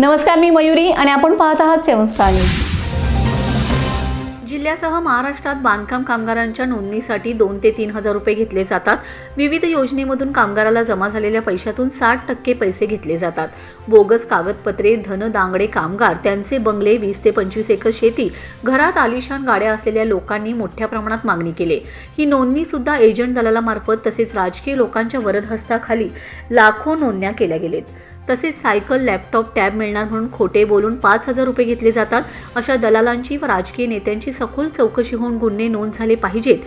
नमस्कार मी मयुरी आणि आपण पाहत आहात सेवन स्टार न्यूज. जिल्ह्यासह महाराष्ट्रात बांधकाम कामगारांच्या नोंदणीसाठी दोन ते तीन हजार रुपये घेतले जातात. विविध योजनेमधून कामगाराला जमा झालेल्या पैशातून साठ टक्के पैसे घेतले जातात. बोगस कागदपत्रे धन दांगडे कामगार त्यांचे बंगले वीस ते पंचवीस एकर शेती घरात आलिशान गाड्या असलेल्या लोकांनी मोठ्या प्रमाणात मागणी केली. ही नोंदणी सुद्धा एजंट दलालामार्फत तसेच राजकीय लोकांच्या वरदहस्ताखाली लाखो नोंदण्या केल्या गेलेत. तसेच सायकल लॅपटॉप टॅब मिळणार म्हणून खोटे बोलून पाच हजार रुपये घेतले जातात. अशा दलालांची व राजकीय नेत्यांची सखोल चौकशी होऊन गुन्हे नोंद झाले पाहिजेत.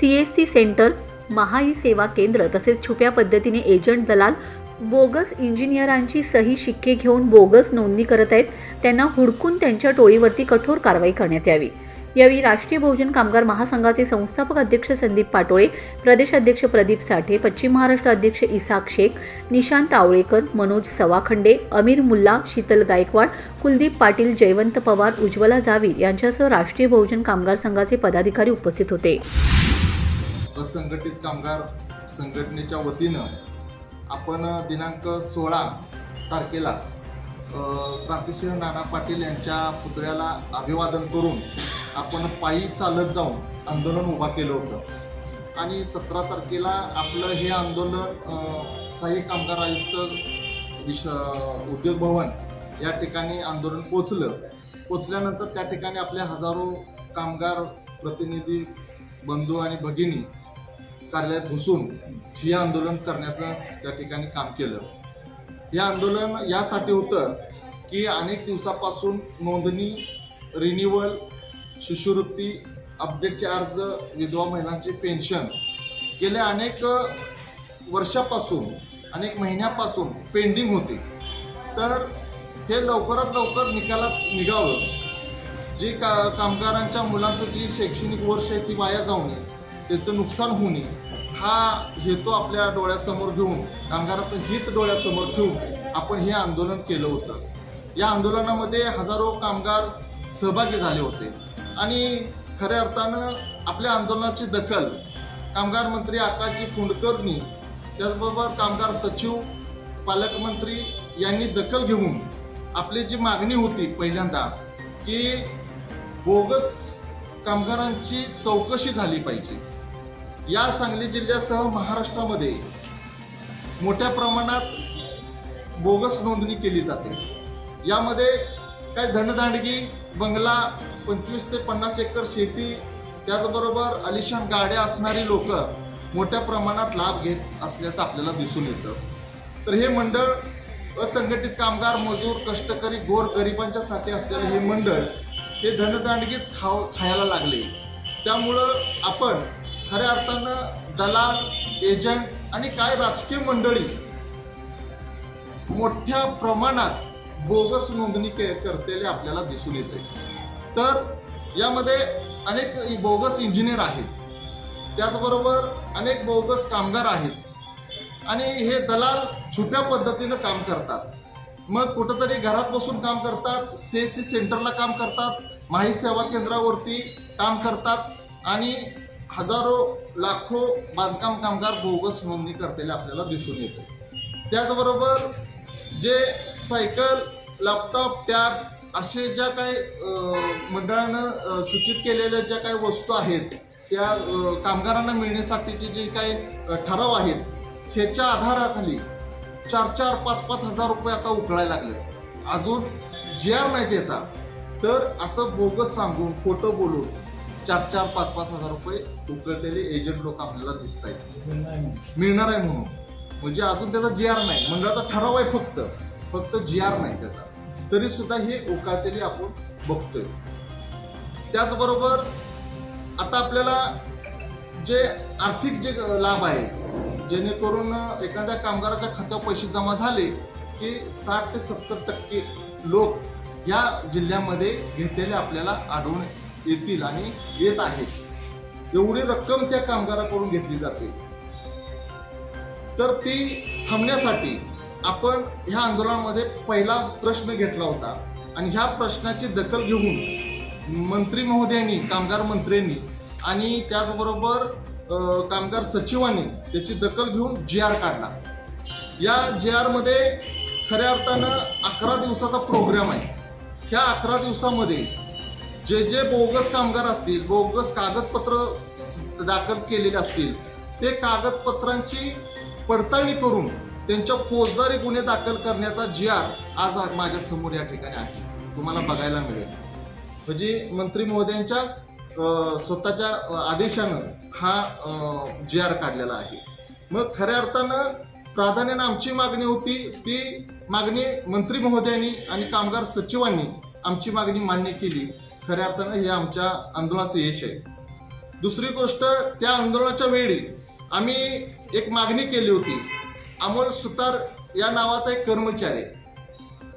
C S C centre E सेवा केंद्र तसेच छुप्या पद्धतीने एजंट दलाल बोगस इंजिनियरांची सही शिक्के घेऊन बोगस नोंदणी करत आहेत. त्यांना हुडकून त्यांच्या टोळीवरती कठोर कारवाई करण्यात यावी. यावेळी राष्ट्रीय बहुजन कामगार महासंघाचे संस्थापक अध्यक्ष संदीप पाटोळे प्रदेश अध्यक्ष प्रदीप साठे पश्चिम महाराष्ट्र अध्यक्ष इसाक शेख निशांत आवळेकर मनोज सवाखंडे अमीर मुल्ला शीतल गायकवाड कुलदीप पाटील जयवंत पवार उज्ज्वला जावीर यांच्यासह राष्ट्रीय बहुजन कामगार संघाचे पदाधिकारी उपस्थित होते. असंघटित कामगार संघटनेच्या वतीनं आपण दिनांक सोळा तारखेला क्रांतिसिंह नाना पाटील यांच्या पुतळ्याला अभिवादन करून आपण पायी चालत जाऊन आंदोलन उभा केलं होतं. आणि सतरा तारखेला आपलं हे आंदोलन सहाय्यक कामगार आयुक्त विश उद्योग भवन या ठिकाणी आंदोलन पोचलं पोचल्यानंतर त्या ठिकाणी आपल्या हजारो कामगार प्रतिनिधी बंधू आणि भगिनी कार्यालयात घुसून हे आंदोलन करण्याचं त्या ठिकाणी काम केलं. हे आंदोलन यासाठी होतं की अनेक दिवसापासून नोंदणी रिन्युअल शिष्यवृत्ती अपडेटचे अर्ज विधवा महिलांचे पेन्शन गेल्या अनेक वर्षापासून अनेक महिन्यापासून पेंडिंग होते. तर हे लवकरात लवकर निकालात निघावं. जे का कामगारांच्या मुलांचं जी शैक्षणिक वर्ष आहे ती वाया जाऊ नये त्याचं नुकसान होऊ नये हा हेतू आपल्या डोळ्यासमोर घेऊन कामगाराचं हित डोळ्यासमोर ठेवून आपण हे आंदोलन केलं होतं. या आंदोलनामध्ये हजारो कामगार सहभागी झाले होते. आणि खऱ्या अर्थानं आपल्या आंदोलनाची दखल कामगार मंत्री आकाशजी फुंडकरनी त्याचबरोबर कामगार सचिव पालकमंत्री यांनी दखल घेऊन आपली जी मागणी होती पहिल्यांदा की बोगस कामगारांची चौकशी झाली पाहिजे. या सांगली जिल्ह्यासह महाराष्ट्रामध्ये मोठ्या प्रमाणात बोगस नोंदणी केली जाते. यामध्ये काय धनदांडगी बंगला पंचवीस ते पन्नास एकर शेती त्याचबरोबर अलिशान गाड्या असणारी लोक मोठ्या प्रमाणात लाभ घेत असल्याचं आपल्याला दिसून येतं. तर हे मंडळ असंघटित कामगार मजूर कष्टकरी गोर गरिबांच्या साठी असलेलं हे मंडळ हे धनदांडगीच खाव खायला लागले. त्यामुळं आपण खऱ्या अर्थानं दलाल एजंट आणि काय राजकीय मंडळी मोठ्या प्रमाणात बोगस नोंदणी के- करतेले आपल्याला दिसून येते. तर यामध्ये अनेक बोगस इंजिनियर आहेत. त्याचबरोबर अनेक बोगस कामगार आहेत. आणि हे दलाल छुप्या पद्धतीनं काम करतात. मग कुठंतरी घरात बसून काम करतात सी एस सी सेंटरला काम करतात माही सेवा केंद्रावरती काम करतात आणि हजारो लाखो बांधकाम कामगार बोगस नोंदणी करतेले आपल्याला दिसून येते. त्याचबरोबर जे सायकल लॅपटॉप टॅब असे ज्या काही मंडळानं सूचित केलेल्या ज्या काही वस्तू आहेत त्या कामगारांना मिळण्यासाठीचे जे काही ठराव आहेत ह्याच्या आधाराखाली चार चार पाच पाच हजार रुपये आता उकळायला लागले. अजून जे आर नाही त्याचा तर असं बोगस सांगून खोटं बोलून चार चार पाच पाच हजार रुपये उकळलेले एजंट लोक आपल्याला दिसत आहेत मिळणार आहे म्हणून. म्हणजे अजून त्याचा जे आर नाही. मंडळाचा ठराव आहे फक्त. फक्त जी आर नाही त्याचा. तरी सुद्धा हे उकाळतेली आपण बघतोय. त्याचबरोबर आता आपल्याला जे आर्थिक जे लाभ आहे जेणेकरून एखाद्या कामगाराच्या खात्यावर पैसे जमा झाले की साठ ते सत्तर टक्के लोक या जिल्ह्यामध्ये घेतलेले आपल्याला आढळून येतील आणि येत आहेत. एवढी रक्कम त्या कामगाराकडून घेतली जाते. तर ती थांबण्यासाठी आपण ह्या आंदोलनामध्ये पहिला प्रश्न घेतला होता. आणि ह्या प्रश्नाची दखल घेऊन मंत्री महोदयांनी कामगार मंत्र्यांनी आणि त्याचबरोबर कामगार सचिवांनी त्याची दखल घेऊन जी आर काढला. या जी आरमध्ये खऱ्या अर्थानं अकरा दिवसाचा प्रोग्राम आहे. ह्या अकरा दिवसामध्ये जे जे बोगस कामगार असतील बोगस कागदपत्र दाखल केलेले असतील ते कागदपत्रांची पडताळणी करून त्यांच्या फौजदारी गुन्हे दाखल करण्याचा जी आर आज माझ्यासमोर या ठिकाणी आहे. तुम्हाला बघायला मिळेल. म्हणजे मंत्री महोदयांच्या स्वतःच्या आदेशानं हा जी आर काढलेला आहे. मग खऱ्या अर्थानं प्राधान्यानं आमची मागणी होती ती मागणी मंत्री महोदयांनी आणि कामगार सचिवांनी आमची मागणी मान्य केली. खऱ्या अर्थानं हे आमच्या आंदोलनाचं यश आहे. दुसरी गोष्ट त्या आंदोलनाच्या वेळी आम्ही एक मागणी केली होती. अमोल सुतार या नावाचा एक कर्मचारी.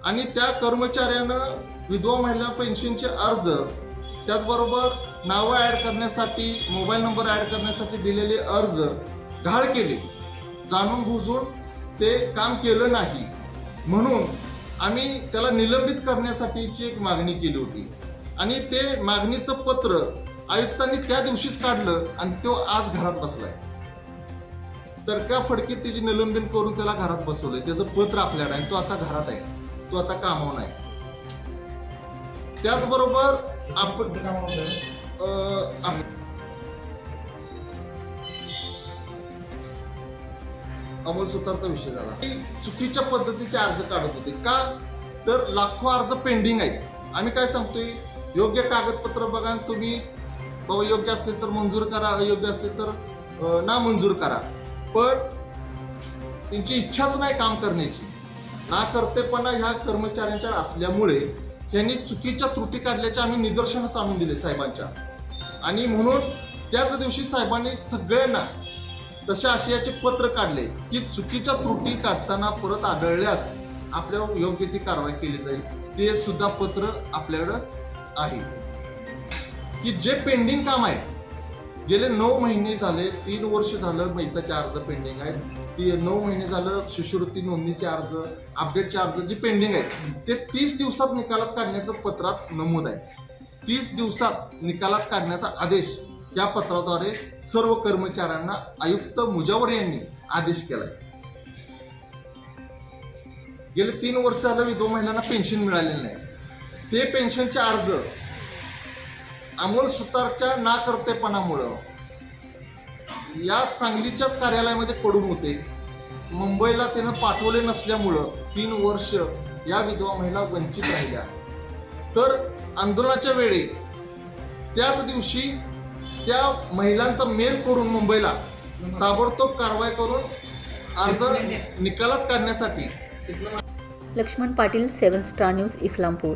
आणि त्या कर्मचाऱ्यानं विधवा महिला पेन्शनचे अर्ज त्याचबरोबर नावं ॲड करण्यासाठी मोबाईल नंबर ॲड करण्यासाठी दिलेले अर्ज घाळ केले. जाणून बुजून ते काम केलं नाही. म्हणून आम्ही त्याला निलंबित करण्यासाठीची एक मागणी केली होती. आणि ते मागणीचं पत्र आयुक्तांनी त्या दिवशीच काढलं आणि तो आज घरात बसलाय. तर त्या फडकीत त्याची निलंबन करून त्याला घरात बसवलंय? त्याचं पत्र आपल्याकडे आहे तो आता घरात आहे. तो आता कामावर आहे त्याचबरोबर आपण अमोल सुतारचा विषय झाला. चुकीच्या पद्धतीचे अर्ज काढत होते. का? तर लाखो अर्ज पेंडिंग आहेत. आम्ही काय सांगतोय? योग्य कागदपत्र बघा तुम्ही बाबा योग्य असले तर मंजूर करा अयोग्य असले तर नामंजूर ना मंजूर करा. पण त्यांची इच्छाच नाही काम करण्याची. ना करतेपणा ह्या कर्मचाऱ्यांच्या असल्यामुळे त्यांनी चुकीच्या त्रुटी काढल्याच्या आम्ही निदर्शनास आणून दिले साहेबांच्या. आणि म्हणून त्याच दिवशी साहेबांनी सगळ्यांना तशा आशयाचे पत्र काढले की चुकीच्या त्रुटी काढताना परत आढळल्यास आपल्यावर योग्य ती कारवाई केली जाईल. ते सुद्धा पत्र आपल्याकडं आहे. की जे पेंडिंग काम आहे गेले नऊ महिने झाले तीन वर्ष झालं मैताचे अर्ज पेंडिंग आहेत. ती नऊ महिने झालं शिष्यवृत्ती नोंदणीचे अर्ज अपडेटचे अर्ज जे पेंडिंग आहेत ते तीस दिवसात निकालात काढण्याचं पत्रात नमूद आहे. तीस दिवसात निकालात काढण्याचा आदेश या पत्राद्वारे सर्व कर्मचाऱ्यांना आयुक्त मुजावर यांनी आदेश केलाय. गेले तीन वर्ष झालं विधवा महिलांना पेन्शन मिळालेलं नाही. ते पेन्शनचे अर्ज अमोल सुतारच्या नाकर्तेपणामुळं या सांगलीच्याच कार्यालयामध्ये पडून होते. मुंबईला त्यानं पाठवले नसल्यामुळं तीन वर्ष या विधवा महिला वंचित राहिल्या. तर आंदोलनाच्या वेळी त्याच दिवशी त्या महिलांचा मेल करून मुंबईला ताबडतोब कारवाई करून अर्ज निकालात काढण्यासाठी Lakshman Patil seven star news Islampur.